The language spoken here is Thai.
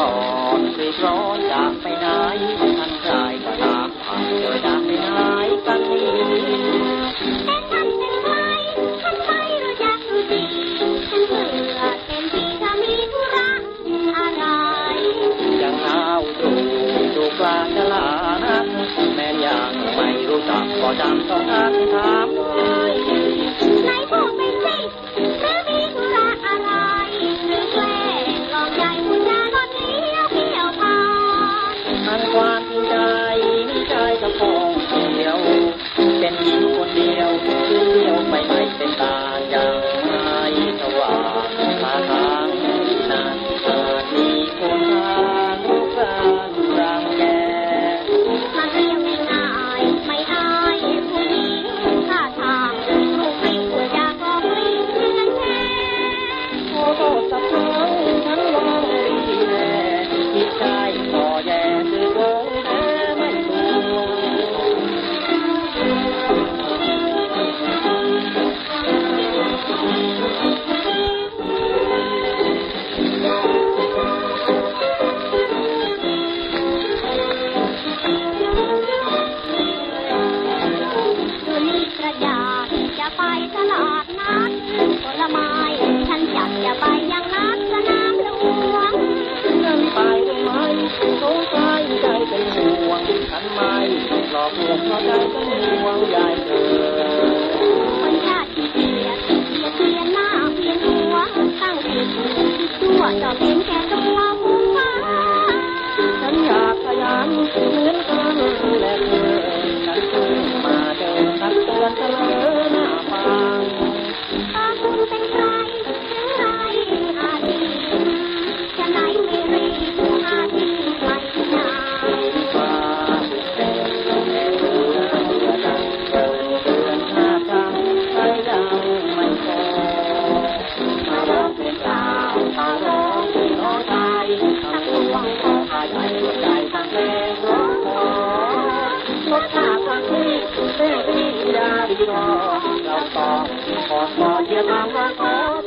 ก่อนคือร้อนจากไปไหนทันใจก็ตามทันเจอจากไปไหนกันนี้แต่ทำเป็นไรทำไมเราอยากดูดีฉันเบื่อเต็มที่ถ้ามีธุรอะไรยังหนาวดูดูกลางตลาดแม่นยังไม่รู้จักก็จำต้องถาม พวกเราได้คนชยากลียายาม Thank you.